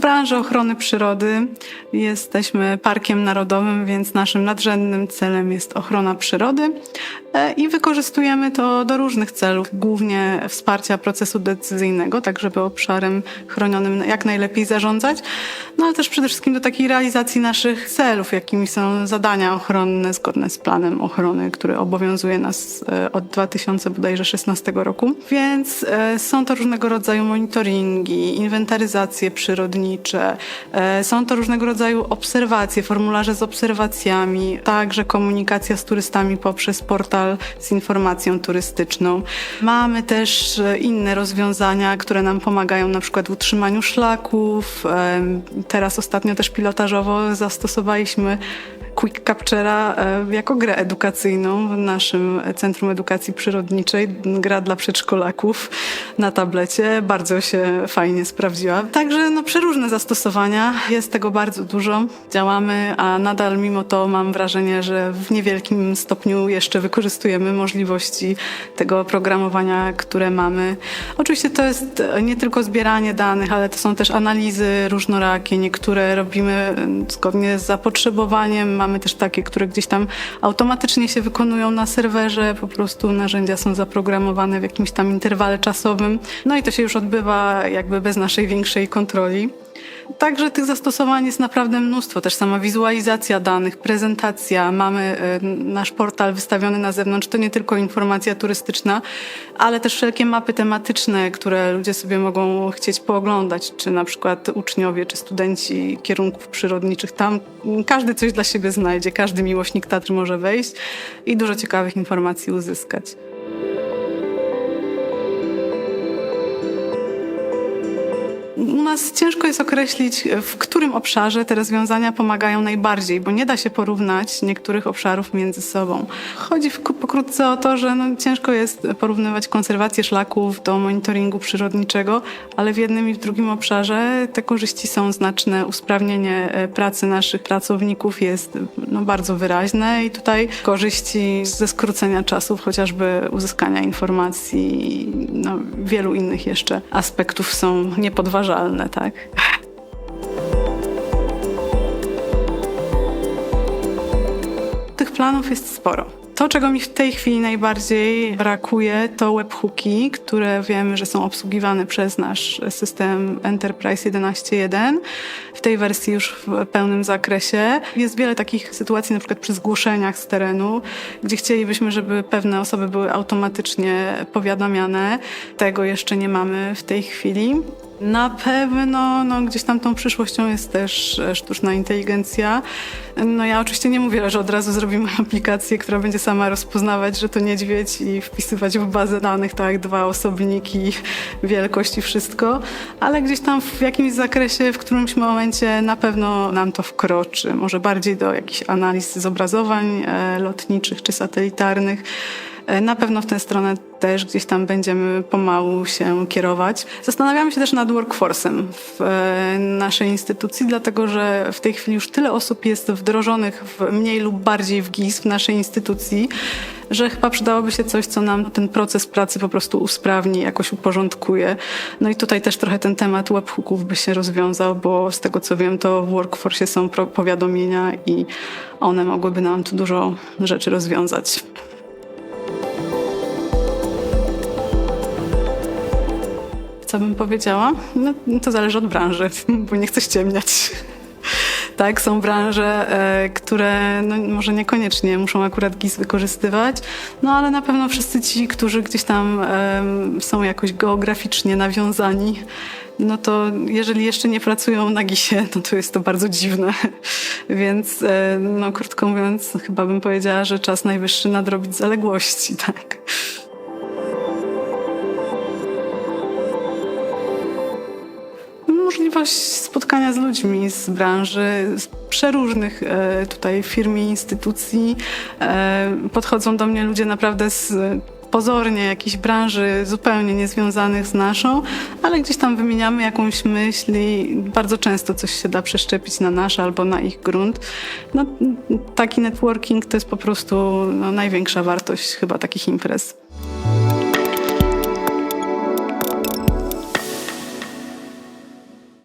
branży ochrony przyrody. Jesteśmy parkiem narodowym, więc naszym nadrzędnym celem jest ochrona przyrody i wykorzystujemy to do różnych celów, głównie wsparcia procesu decyzyjnego, tak żeby obszarem chronionym jak najlepiej zarządzać, no ale też przede wszystkim do takiej realizacji naszych celów, jakimi są zadania ochronne zgodne z planem ochrony, który obowiązuje nas e, od 2016 roku. Więc e, są to różnego rodzaju monitoringi, inwentaryzacje przyrodnicze, e, są to różnego rodzaju obserwacje, formularze z obserwacjami, także komunikacja z turystami poprzez portal z informacją turystyczną. Mamy też e, inne rozwiązania, które nam pomagają na przykład w utrzymaniu szlaków. Teraz ostatnio też pilotażowo zastosowaliśmy Quick Captura e, jako grę edukacyjną w naszym Centrum Edukacji Przyrodniczej. Gra dla przedszkolaków na tablecie. Bardzo się fajnie sprawdziła. Także no, przeróżne zastosowania. Jest tego bardzo dużo. Działamy, a nadal mimo to mam wrażenie, że w niewielkim stopniu jeszcze wykorzystujemy możliwości tego oprogramowania, które mamy. Oczywiście to jest nie tylko zbieranie danych, ale to są też analizy różnorakie. Niektóre robimy mm, zgodnie z zapotrzebowaniem. Mamy też takie, które gdzieś tam automatycznie się wykonują na serwerze. Po prostu narzędzia są zaprogramowane w jakimś tam interwale czasowym. No i to się już odbywa jakby bez naszej większej kontroli. Także tych zastosowań jest naprawdę mnóstwo. Też sama wizualizacja danych, prezentacja. Mamy e, nasz portal wystawiony na zewnątrz. To nie tylko informacja turystyczna, ale też wszelkie mapy tematyczne, które ludzie sobie mogą chcieć pooglądać, czy na przykład uczniowie, czy studenci kierunków przyrodniczych. Tam każdy coś dla siebie znajdzie, każdy miłośnik Tatr może wejść i dużo ciekawych informacji uzyskać. U nas ciężko jest określić, w którym obszarze te rozwiązania pomagają najbardziej, bo nie da się porównać niektórych obszarów między sobą. Chodzi pokrótce o to, że no, ciężko jest porównywać konserwację szlaków do monitoringu przyrodniczego, ale w jednym i w drugim obszarze te korzyści są znaczne. Usprawnienie e, pracy naszych pracowników jest no, bardzo wyraźne i tutaj korzyści ze skrócenia czasów, chociażby uzyskania informacji, no, wielu innych jeszcze aspektów są niepodważalne, tak? Tych planów jest sporo. To, czego mi w tej chwili najbardziej brakuje, to webhooki, które wiemy, że są obsługiwane przez nasz system Enterprise 11.1 w tej wersji już w pełnym zakresie. Jest wiele takich sytuacji, na przykład przy zgłoszeniach z terenu, gdzie chcielibyśmy, żeby pewne osoby były automatycznie powiadamiane. Tego jeszcze nie mamy w tej chwili. Na pewno no, gdzieś tam tą przyszłością jest też e, sztuczna inteligencja. No ja oczywiście nie mówię, że od razu zrobimy aplikację, która będzie sama rozpoznawać, że to niedźwiedź i wpisywać w bazę danych tak dwa osobniki, wielkość i wszystko, ale gdzieś tam w jakimś zakresie, w którymś momencie na pewno nam to wkroczy. Może bardziej do jakichś analiz zobrazowań e, lotniczych czy satelitarnych. E, Na pewno w tę stronę też gdzieś tam będziemy pomału się kierować. Zastanawiamy się też nad workforce'em w e, naszej instytucji, dlatego że w tej chwili już tyle osób jest wdrożonych w mniej lub bardziej w GIS w naszej instytucji, że chyba przydałoby się coś, co nam ten proces pracy po prostu usprawni, jakoś uporządkuje. No i tutaj też trochę ten temat webhooków by się rozwiązał, bo z tego co wiem, to w workforce są powiadomienia i one mogłyby nam tu dużo rzeczy rozwiązać. Co bym powiedziała? No, to zależy od branży, bo nie chcę ściemniać. Tak, są branże, e, które no, może niekoniecznie muszą akurat GIS wykorzystywać, no ale na pewno wszyscy ci, którzy gdzieś tam są jakoś geograficznie nawiązani, no to jeżeli jeszcze nie pracują na GISie, no to jest to bardzo dziwne. Więc e, no, krótko mówiąc, chyba bym powiedziała, że czas najwyższy nadrobić zaległości, tak. Możliwość spotkania z ludźmi z branży, z przeróżnych e, tutaj firm i instytucji. E, Podchodzą do mnie ludzie naprawdę z pozornie jakichś branży zupełnie niezwiązanych z naszą, ale gdzieś tam wymieniamy jakąś myśl i bardzo często coś się da przeszczepić na nasz albo na ich grunt. No, taki networking to jest po prostu no, największa wartość chyba takich imprez.